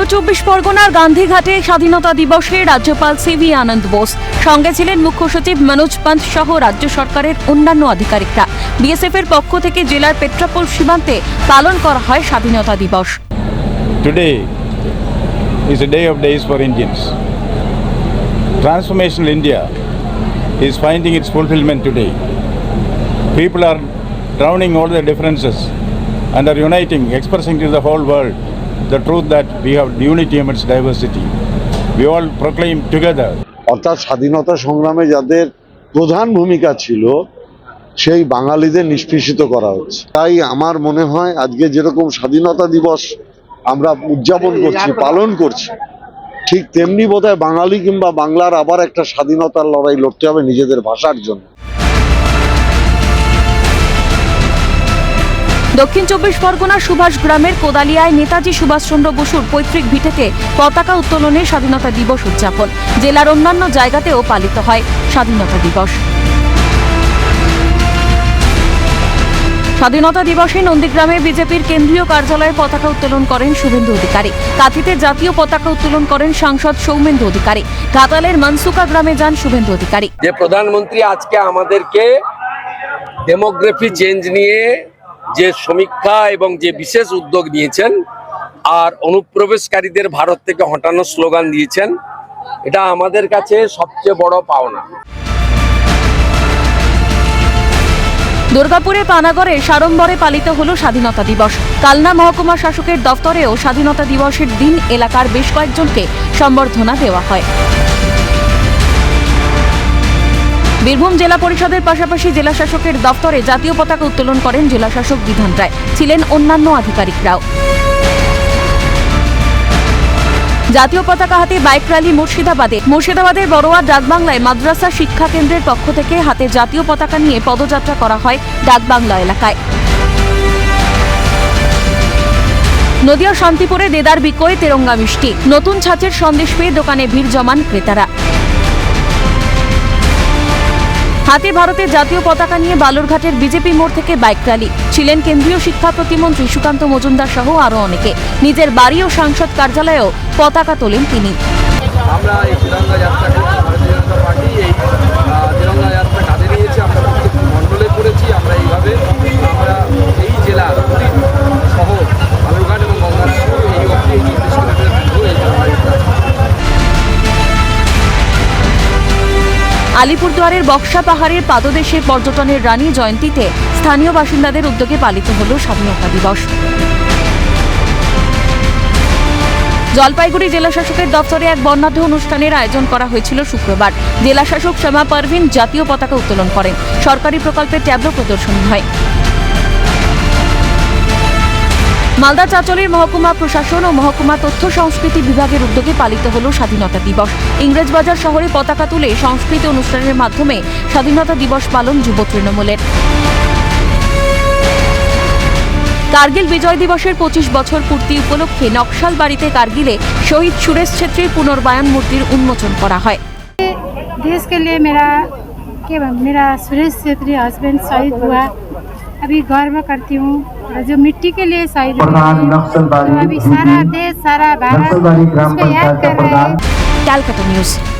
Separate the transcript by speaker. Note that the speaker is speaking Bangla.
Speaker 1: উত্তর চব্বিশ পরগনার গান্ধীঘাটে স্বাধীনতা দিবসে রাজ্যপাল সি ভি আনন্দ বোস। সঙ্গে ছিলেন মুখ্য সচিব মনোজ পান্থ সহ রাজ্য সরকারের অন্যান্য আধিকারিকরা। বিএসএফ এর পক্ষ থেকে জেলার পেট্রাপোল সীমান্তে পালন করা হয় স্বাধীনতা দিবস।
Speaker 2: Today is a day of days for Indians transformation India is finding its fulfilment today people are drowning all the differences and are uniting expressing the whole world the truth that we have unity amidst diversity. We all proclaim together.
Speaker 3: অর্থাৎ স্বাধীনতা সংগ্রামে যাদের প্রধান ভূমিকা ছিল, সেই বাঙালিদের নিষ্পেষিত করা হচ্ছে। তাই আমার মনে হয় আজকে যেরকম স্বাধীনতা দিবস আমরা উদযাপন করছি, পালন করছি, ঠিক তেমনি বোধহয় বাঙালি কিংবা বাংলার আবার একটা স্বাধীনতার লড়াই লড়তে হবে নিজেদের ভাষার জন্য।
Speaker 1: দক্ষিণ চব্বিশ পরগনার সুভাষ গ্রামের কোদালিয়ায় নেতাজি সুভাষচন্দ্র বসুর পৈতৃক ভিটেতে পতাকা উত্তোলনে স্বাধীনতা দিবস উদযাপন। জেলার অন্যান্য জায়গাতেও পালিত হয় স্বাধীনতা দিবস। স্বাধীনতা দিবসে নন্দীগ্রামে বিজেপির কেন্দ্রীয় কার্যালয়ে পতাকা উত্তোলন করেন শুভেন্দু অধিকারী। কাঁথিতে জাতীয় পতাকা উত্তোলন করেন সাংসদ সৌমেন্দু অধিকারী। ঘাটালের মানসুকা গ্রামে যান শুভেন্দু অধিকারী।
Speaker 4: যে প্রধানমন্ত্রী আজকে আমাদেরকে ডেমোগ্রাফি চেঞ্জ নিয়ে যে সমীক্ষা এবং যে বিশেষ উদ্যোগ নিয়েছেন আর অনুপ্রবেশকারীদের ভারত থেকে হটানোর স্লোগান দিয়েছেন, এটা আমাদের কাছে সবচেয়ে বড় পাওনা।
Speaker 1: দুর্গাপুরে পানাগড়ে সাড়ম্বরে পালিত হল স্বাধীনতা দিবস। কালনা মহকুমা শাসকের দফতরেও স্বাধীনতা দিবসের দিন এলাকার বেশ কয়েকজনকে সম্বর্ধনা দেওয়া হয়। বীরভূম জেলা পরিষদের পাশাপাশি জেলা শাসকের দফতরে জাতীয় পতাকা উত্তোলন করেন জেলা শাসক বিধান রায় ছিলেন অন্যান্য আধিকারিকরাও। জাতীয় পতাকা হাতে বাইক র্যালি মুর্শিদাবাদে। মুর্শিদাবাদের বড়োয়া ডাকবাংলায় মাদ্রাসা শিক্ষা কেন্দ্রের পক্ষ থেকে হাতে জাতীয় পতাকা নিয়ে পদযাত্রা করা হয় ডাকবাংলা এলাকায়। নদিয়া শান্তিপুরে দেদার বিকোয় তেরঙ্গা মিষ্টি। নতুন ছাঁচের সন্দেশ পেয়ে দোকানে ভিড় জমান ক্রেতারা। হাতে ভারতের জাতীয় পতাকা নিয়ে বালুরঘাটের বিজেপি মোড় থেকে বাইক র্যালি। ছিলেন কেন্দ্রীয় শিক্ষা প্রতিমন্ত্রী সুকান্ত মজুমদার সহ আরও অনেকে। নিজের বাড়ি ও সাংসদ কার্যালয়েও পতাকা তোলেন তিনি।
Speaker 5: আমরা এই
Speaker 1: আলিপুরদুয়ারের বক্সা পাহাড়ের পাদদেশে পর্যটনের রানী জয়ন্তীতে স্থানীয় বাসিন্দাদের উদ্যোগে পালিত হল স্বাধীনতা দিবস। জলপাইগুড়ি জেলাশাসকের দপ্তরে এক বর্ণাঢ্য অনুষ্ঠানের আয়োজন করা হয়েছিল শুক্রবার। জেলাশাসক শ্যামা পারভিন জাতীয় পতাকা উত্তোলন করেন। সরকারি প্রকল্পের ট্যাবলো প্রদর্শনী হয়। মালদা চাঁচলের মহকুমা প্রশাসন ও মহকুমা তথ্য সংস্কৃতি বিভাগের উদ্যোগে পালিত হল স্বাধীনতা দিবস ইংরেজবাজার শহরে পতাকা তুলে সংস্কৃতি অনুষ্ঠানের মাধ্যমে স্বাধীনতা দিবস পালন যুব তৃণমূলের কার্গিল বিজয় দিবসের পঁচিশ বছর পূর্তি উপলক্ষে নকশাল বাড়িতে কার্গিলে শহীদ সুরেশ ছেত্রীর পুনর্বায়ন মূর্তির উন্মোচন করা হয়
Speaker 6: देश के लिए मेरा के मेरा सुरेश छेत्री हस्बैंड शहीद हुआ अभी गर्व करती हूँ और जो मिट्टी के लिए शहीद तो अभी सारा देश सारा भारत याद कर रहे हैं।
Speaker 1: Calcutta news.